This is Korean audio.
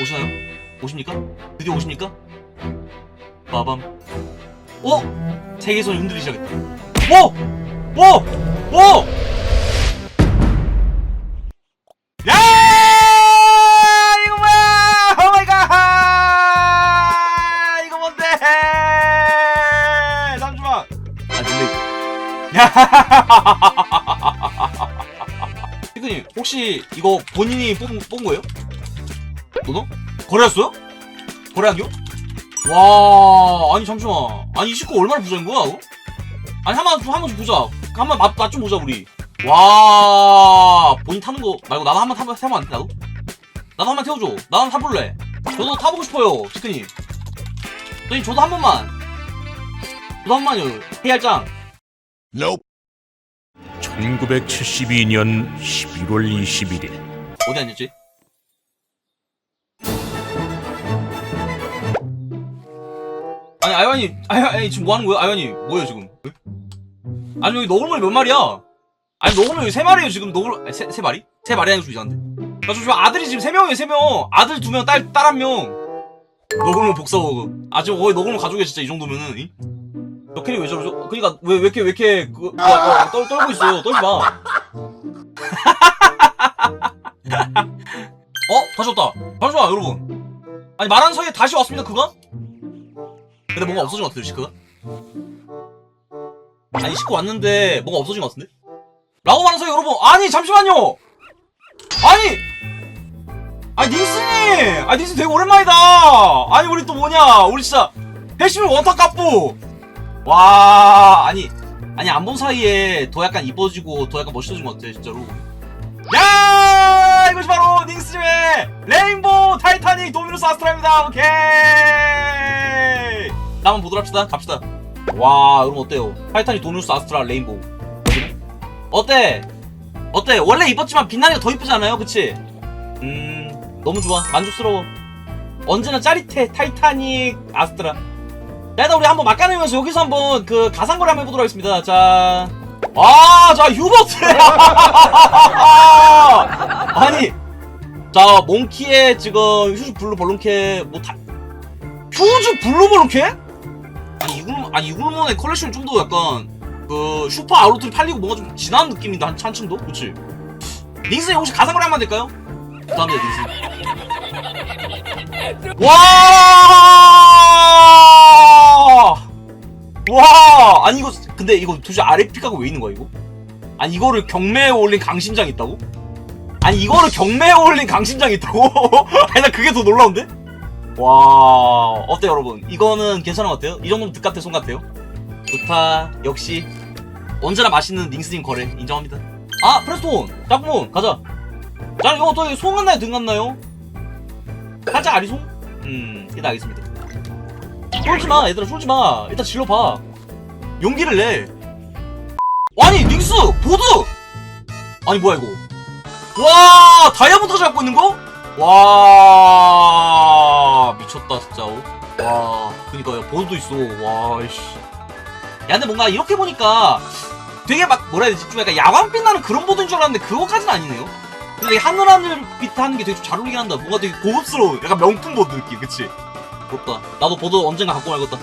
오시나요? 오십니까? 드디어 오십니까? 빠밤. 어? 세계선이 흔들리기 시작했다. 오! 오! 오! 야! 이거 뭐야! 오 마이 갓! 이거 뭔데? 잠시만. 아, 근데. 야! 피크님, 혹시 이거 본인이 뽑은, 뽑은 거예요? 너도? 거래했어요? 거래한겨? 와, 아니, 잠시만. 아니, 이 식구 얼마나 부자인 거야, 이거? 아니, 한 번, 한번좀 보자. 한번 맛, 맛좀 보자, 우리. 와, 본인 타는 거 말고 나도 한번 타면, 타면 안 돼, 나도? 나도 한번 태워줘. 나도 한번 타볼래. 저도 타보고 싶어요, 시크님. 저희, 저도 한 번만. 저도 한 번만요. 헤이할짱. Nope. 1972년 11월 21일 어디 앉았지? 아니 아이완이 아이 지금 뭐 하는 거야? 아이완이 뭐예요 지금? 왜? 아니 여기 너구리 몇 마리야? 아니 너구리 세 마리예요 지금 너구리 세, 세 마리? 세 마리 아니고 이상한데? 나 지금 아들이 지금 세 명이에요 세 명. 아들 두 명, 딸 딸 한 명. 너구리 복사워. 아 지금 거의 너구리 가족이 진짜 이 정도면은. 이? 너 캐리 왜 저러죠? 그니까 왜 왜 이렇게 왜 이렇게 그, 그, 어, 떨 떨고 있어요? 떨지 마. 어? 다시 왔다. 잠시만, 여러분. 아니, 말하는 사이에 다시 왔습니다, 그가? 근데 뭔가 없어진 것 같아요, 시크가? 아니, 시크 왔는데 뭔가 없어진 것 같은데? 라고 사이에 여러분, 아니, 잠시만요! 아니! 아니, 닉스님! 아니, 닉스 되게 오랜만이다! 아니, 우리 또 뭐냐? 우리 진짜, 해시민 원탁 깝부! 와, 아니, 아니, 안 본 사이에 더 약간 이뻐지고 더 약간 멋있어진 것 같아, 진짜로. 야 이것이 바로 닉스의 레인보우 타이타닉 도미노스 아스트라입니다 오케이 나 한번 보도록 합시다. 갑시다. 와 여러분 어때요? 타이타닉 도미노스 아스트라 레인보우. 어때? 어때? 원래 이뻤지만 빛나니까 더 이쁘지 않아요? 그치? 음 너무 좋아. 만족스러워. 언제나 짜릿해 타이타닉 아스트라 자 일단 우리 한번 막가내면서 여기서 한번 그 가상거래 한번 해보도록 하겠습니다. 자 아, 자, 휴버트! 아니, 자, 몽키의 지금 휴즈 블루 벌룬캐, 뭐, 다, 휴즈 블루 벌룬캐? 아니, 이글, 아니, 이글몬의 컬렉션이 좀더 약간, 그, 슈퍼 아우트리 팔리고 뭔가 좀 진한 느낌인데, 한, 한층 더? 그치? 링스님 혹시 가상거래 한번 될까요? 감사합니다, 링스. 와! 와! 아니, 이거, 근데 이거 도대체 아래 피카가 왜 있는 거야, 이거? 아니, 이거를 경매에 올린 강심장이 있다고? 아니, 이거를 경매에 올린 강심장이 있다고? 아니, 나 그게 더 놀라운데? 와, 어때요, 여러분? 이거는 괜찮은 것 같아요? 이 정도면 득 같아, 손 같아요? 좋다. 역시. 언제나 맛있는 링스님 거래. 인정합니다. 아, 프레스톤! 짝문! 가자. 자, 이거 어떻게 송 같나요, 등 같나요? 살짝 아리송? 음, 일단 알겠습니다. 쫄지마, 얘들아, 쫄지마. 일단 질러봐. 용기를 내. 아니, 닉스! 보드! 아니, 뭐야, 이거. 와, 다이아몬드가 잡고 있는 거? 와, 그니까요, 보드도 있어. 와, 이씨. 야, 근데 뭔가 이렇게 보니까 되게 막, 뭐라 해야 되지? 좀 약간 야광빛 나는 그런 보드인 줄 알았는데 그거까지는 아니네요. 근데 이 하늘하늘빛 하는 게 되게 좀잘 어울리긴 한다. 뭔가 되게 고급스러운, 약간 명품 보드 느낌, 그치? 부럽다. 나도 보드 언젠가 갖고 말겠다.